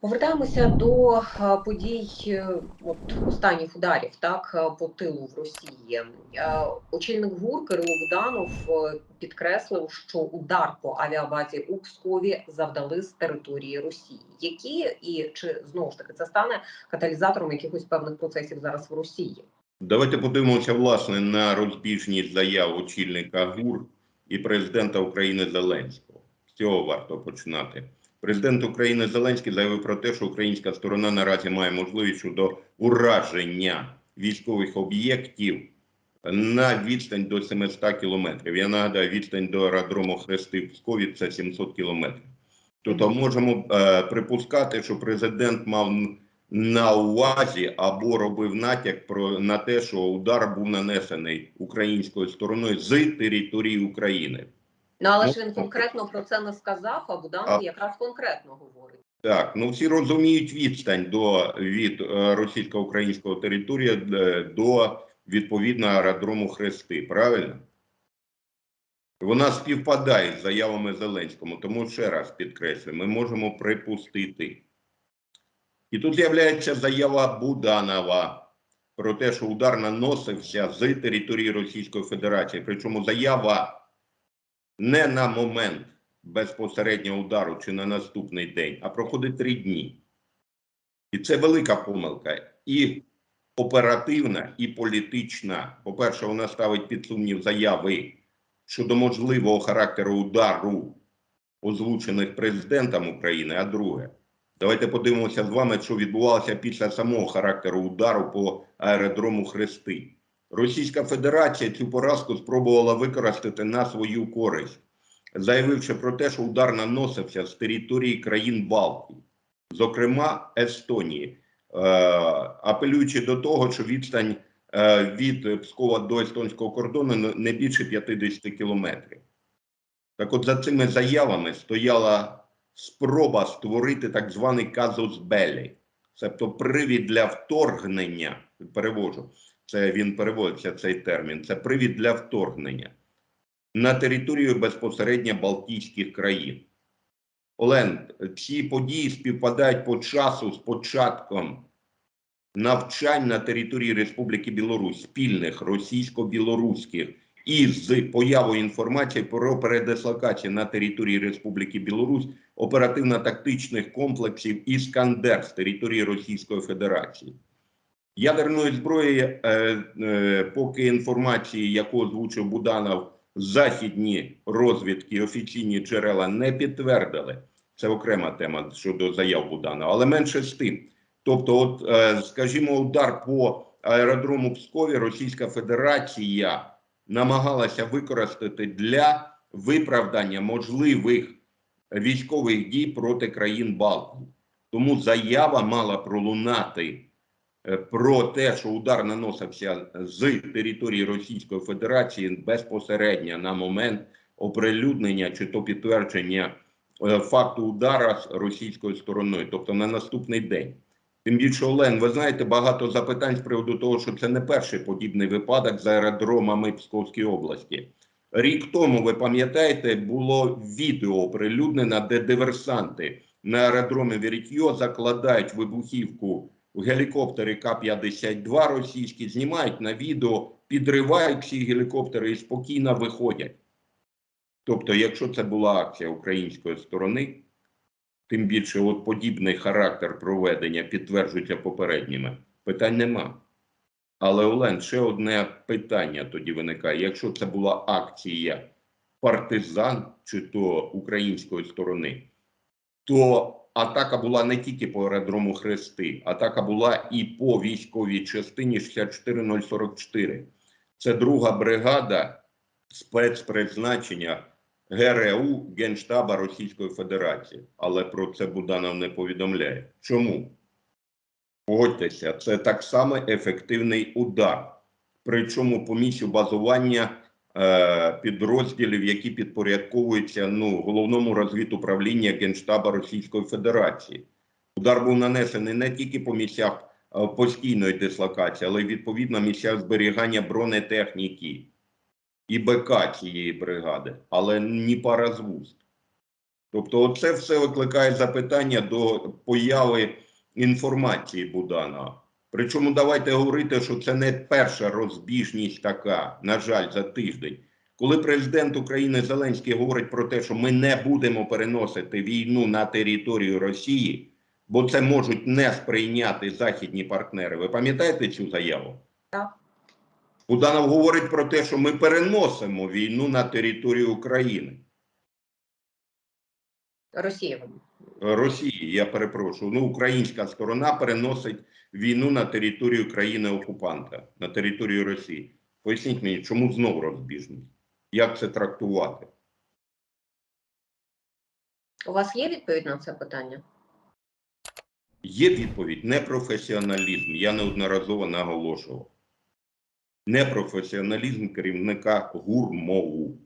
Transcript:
Повертаємося до е, подій е, от останніх ударів, так е, по тилу в Росії. Очільник ГУР Кирило Буданов підкреслив, що удар по авіабазі у Пскові завдали з території Росії, які і чи знову ж таки це стане каталізатором якихось певних процесів зараз в Росії. Давайте подивимося власне на розбіжність заяв очільника ГУР і президента України Зеленського. З цього варто починати. Президент України Зеленський заявив про те, що українська сторона наразі має можливість щодо ураження військових об'єктів на відстань до 700 кілометрів. Я нагадаю, відстань до аеродрому Хрести Пскові це 700 кілометрів. Тобто можемо е, припускати, що президент мав на увазі або робив натяк про на те, що удар був нанесений українською стороною з території України. Ну але Ну, ж він конкретно про це не сказав. А Буданов якраз конкретно говорить. Так, ну всі розуміють відстань до від е, російсько-українського території до відповідно аеродрому Хрести. Правильно? Вона співпадає з заявами Зеленському, тому ще раз підкреслю, ми можемо припустити. І тут з'являється заява Буданова про те, що удар наносився з території Російської Федерації. Причому заява не на момент безпосереднього удару чи на наступний день, а проходить три дні. І це велика помилка. І оперативна, і політична. По-перше, вона ставить під сумнів заяви щодо можливого характеру удару, озвучених президентом України. А друге, давайте подивимося з вами, що відбувалося після самого характеру удару по аеродрому Хрести. Російська Федерація цю поразку спробувала використати на свою користь, заявивши про те, що удар наносився з території країн Балтії, зокрема Естонії, е, апелюючи до того, що відстань е, від Пскова до естонського кордону не- більше 50 кілометрів. Так от за цими заявами стояла спроба створити так званий казус белі, тобто привід для вторгнення, перевожу, це він переводиться цей термін. Це привід для вторгнення на територію безпосередньо Балтійських країн. Олен, ці події співпадають по часу з початком навчань на території Республіки Білорусь, спільних російсько-білоруських, і з появою інформації про передислокацію на території Республіки Білорусь оперативно-тактичних комплексів Іскандер з території Російської Федерації. Ядерної зброї, е, е, поки інформації, яку озвучив Буданов, західні розвідки, офіційні джерела не підтвердили. Це окрема тема щодо заяв Буданова, але менше з тим. Тобто, от, е, скажімо, удар по аеродрому Пскові Російська Федерація намагалася використати для виправдання можливих військових дій проти країн Балтії. Тому заява мала пролунати про те, що удар наносився з території Російської Федерації безпосередньо на момент оприлюднення чи то підтвердження е, факту удара з російською стороною, тобто на наступний день. Тим більше, Олен, ви знаєте, багато запитань з приводу того, що це не перший подібний випадок з аеродромами Псковської області. Рік тому, ви пам'ятаєте, було відео оприлюднене, де диверсанти на аеродромі Вірітьо закладають вибухівку гелікоптери К-52 російські, знімають на відео, підривають ці гелікоптери і спокійно виходять. Тобто, якщо це була акція української сторони, тим більше от подібний характер проведення підтверджується попередніми, питань нема. Але Олен, ще одне питання тоді виникає: якщо це була акція партизан чи то української сторони, то атака була не тільки по аеродрому Хрести, атака була і по військовій частині 64044. Це друга бригада спецпризначення ГРУ Генштаба Російської Федерації. Але про це Буданов не повідомляє. Чому? Погодьтеся, це так само ефективний удар. Причому по місцю базування підрозділів, які підпорядковуються ну, головному розвідуправління Генштаба Російської Федерації. Удар був нанесений не тільки по місцях е, постійної дислокації, але й відповідно місцях зберігання бронетехніки і БК цієї бригади, але ні пара з вуст. Тобто, оце все викликає запитання до появи інформації Буданова. Причому давайте говорити, що це не перша розбіжність така, на жаль, за тиждень. Коли президент України Зеленський говорить про те, що ми не будемо переносити війну на територію Росії, бо це можуть не сприйняти західні партнери. Ви пам'ятаєте цю заяву? Так. Буданов говорить про те, що ми переносимо війну на територію України. Росія. Росії, я перепрошую, ну українська сторона переносить війну на територію країни-окупанта, на територію Росії. Поясніть мені, чому знову розбіжність? Як це трактувати? У вас є відповідь на це питання? Є відповідь непрофесіоналізм. Я неодноразово наголошував. Непрофесіоналізм керівника ГУРМОУ.